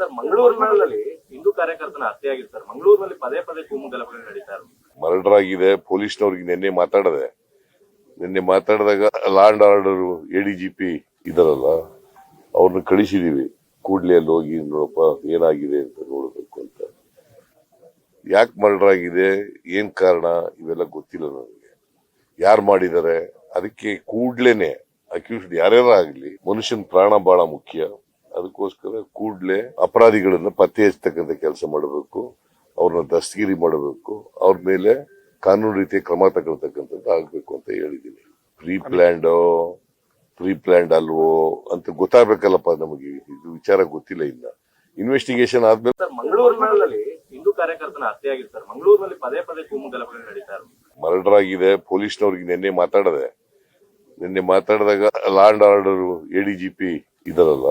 Sir ಮಂಗಳೂರಿನಲ್ಲಿ Hindu ಕಾರ್ಯಕರ್ತನ sir. ಮಂಗಳೂರಿನಲ್ಲಿ ಪದೇ ಪದೇ ಗಲಭೆ ಮರ್ಡರ್ ಆಗಿದೆ ಪೊಲೀಸ್ನವ್ರಿಗೆ ನಿನ್ನೆ ಮಾತಾಡದೆ. ನಿನ್ನೆ ಮಾತಾಡಿದಾಗ ಎ ಡಿ ಆರ್ಡರ್ ಪಿ ಇದಾರಲ್ಲ ಅವ್ರನ್ನ ಕಳಿಸಿದೀವಿ. ಕೂಡ್ಲೇ ಅಲ್ಲಿ ಹೋಗಿ ನೋಡಪ್ಪ, ಏನಾಗಿದೆ ಅಂತ ನೋಡಬೇಕು ಅಂತ. ಯಾಕೆ ಮರ್ಡರ್ ಆಗಿದೆ ಏನ್ ಕಾರಣ, ಇವೆಲ್ಲ ಗೊತ್ತಿಲ್ಲ ನನಗೆ. ಯಾರು ಮಾಡಿದ್ದಾರೆ, ಅದಕ್ಕೆ ಕೂಡ್ಲೇನೆ ಅಕ್ಯೂಸ್ಡ್ ಯಾರ್ಯಾರ ಆಗ್ಲಿ, ಮನುಷ್ಯನ ಪ್ರಾಣ ಬಹಳ ಮುಖ್ಯ. ಅದಕ್ಕೋಸ್ಕರ ಕೂಡ್ಲೆ ಅಪರಾಧಿಗಳನ್ನ ಪತ್ತೆ ಹಚ್ಚತಕ್ಕಂಥ ಕೆಲಸ ಮಾಡಬೇಕು ಅವ್ರನ್ನ ದಸ್ತಗಿರಿ ಮಾಡಬೇಕು ಅವ್ರ ಮೇಲೆ ಕಾನೂನು ರೀತಿಯ ಕ್ರಮ ತಗೊಳ್ತಕ್ಕಂಥದ್ದು ಆಗ್ಬೇಕು ಅಂತ ಹೇಳಿದ್ದೀನಿ. ಪ್ರೀ ಪ್ಲ್ಯಾಂಡೋ ಪ್ರೀ ಪ್ಲ್ಯಾಂಡ್ ಅಲ್ವೋ ಅಂತ ಗೊತ್ತಾಗಬೇಕಲ್ಲಪ್ಪ ನಮಗೆ ಇದು ವಿಚಾರ ಗೊತ್ತಿಲ್ಲ ಇನ್ನ. ಇನ್ವೆಸ್ಟಿಗೇಷನ್ ಆದ್ಮೇಲೆ ಮಂಗಳೂರಿನಲ್ಲಿ ಹಿಂದೂ ಕಾರ್ಯಕರ್ತನ ಹತ್ಯೆ ಆಗಿದೆ ಸರ್. ಮಂಗಳೂರಿನಲ್ಲಿ ಪದೇ ಪದೇ ಕೂಮಗಲಭೆ ನಡೀತಾ ಮರ್ಡರ್ ಆಗಿದೆ ಪೊಲೀಸ್ನವ್ರಿಗೆ ನಿನ್ನೆ ಮಾತಾಡದೆ. ನಿನ್ನೆ ಮಾತಾಡಿದಾಗ ಲಾ ಅಂಡ್ ಆರ್ಡರ್ ಎಡಿಜಿಪಿ ಇದಾರಲ್ಲ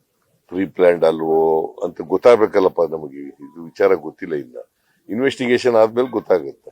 ಪ್ರೀ ಪ್ಲಾನ್ಡ್ ಅಲ್ವೋ ಅಂತ ಗೊತ್ತಾಗ್ಬೇಕಲ್ಲಪ್ಪ ನಮಗೆ. ಇದು ವಿಚಾರ ಗೊತ್ತಿಲ್ಲ ಇನ್ನ. ಇನ್ವೆಸ್ಟಿಗೇಷನ್ ಆದ್ಮೇಲೆ ಗೊತ್ತಾಗುತ್ತೆ.